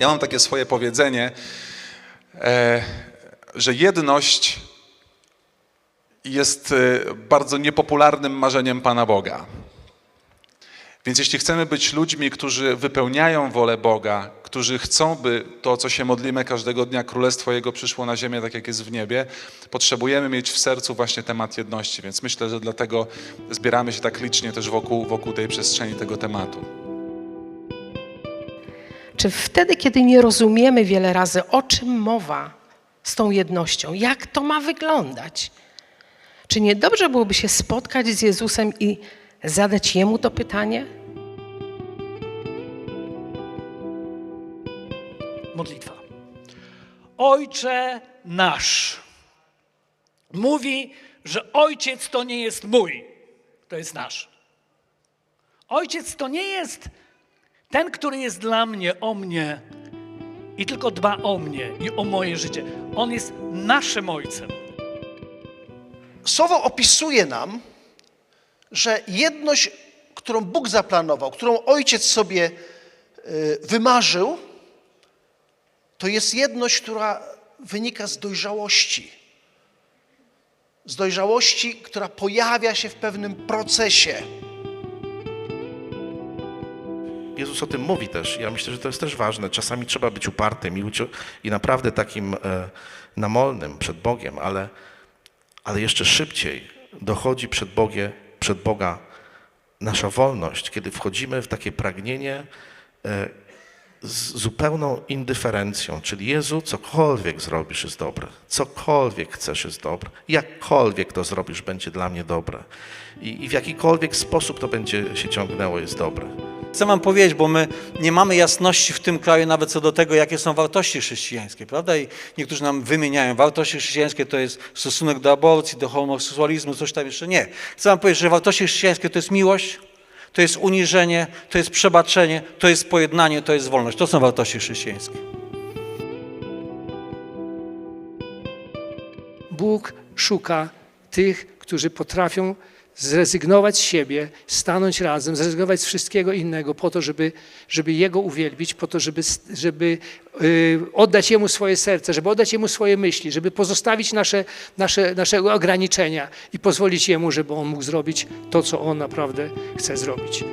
Ja mam takie swoje powiedzenie, e, że jedność jest e, bardzo niepopularnym marzeniem Pana Boga. Więc jeśli chcemy być ludźmi, którzy wypełniają wolę Boga, którzy chcą, by to, co się modlimy każdego dnia, Królestwo Jego przyszło na ziemię, tak jak jest w niebie, potrzebujemy mieć w sercu właśnie temat jedności. Więc myślę, że dlatego zbieramy się tak licznie też wokół, wokół tej przestrzeni, tego tematu. Czy wtedy, kiedy nie rozumiemy wiele razy, o czym mowa z tą jednością, jak to ma wyglądać, czy nie dobrze byłoby się spotkać z Jezusem i zadać Jemu to pytanie? Modlitwa. Ojcze nasz. Mówi, że ojciec to nie jest mój, to jest nasz. Ojciec to nie jest ten, który jest dla mnie, o mnie i tylko dba o mnie i o moje życie. On jest naszym ojcem. Słowo opisuje nam, że jedność, którą Bóg zaplanował, którą Ojciec sobie y, wymarzył, to jest jedność, która wynika z dojrzałości. Z dojrzałości, która pojawia się w pewnym procesie. Jezus o tym mówi też. Ja myślę, że to jest też ważne. Czasami trzeba być upartym i, i naprawdę takim e, namolnym przed Bogiem, ale, ale jeszcze szybciej dochodzi przed, Bogie, przed Boga nasza wolność, kiedy wchodzimy w takie pragnienie e, z zupełną indyferencją, czyli Jezu, cokolwiek zrobisz jest dobre, cokolwiek chcesz jest dobre, jakkolwiek to zrobisz będzie dla mnie dobre i, i w jakikolwiek sposób to będzie się ciągnęło jest dobre. Chcę wam powiedzieć, bo my nie mamy jasności w tym kraju nawet co do tego, jakie są wartości chrześcijańskie, prawda? I niektórzy nam wymieniają, wartości chrześcijańskie to jest stosunek do aborcji, do homoseksualizmu, coś tam jeszcze nie. Chcę wam powiedzieć, że wartości chrześcijańskie to jest miłość, to jest uniżenie, to jest przebaczenie, to jest pojednanie, to jest wolność. To są wartości chrześcijańskie. Bóg szuka tych, którzy potrafią zrezygnować z siebie, stanąć razem, zrezygnować z wszystkiego innego po to, żeby, żeby Jego uwielbić, po to, żeby, żeby y, oddać Jemu swoje serce, żeby oddać Jemu swoje myśli, żeby pozostawić nasze, nasze, nasze ograniczenia i pozwolić Jemu, żeby On mógł zrobić to, co On naprawdę chce zrobić.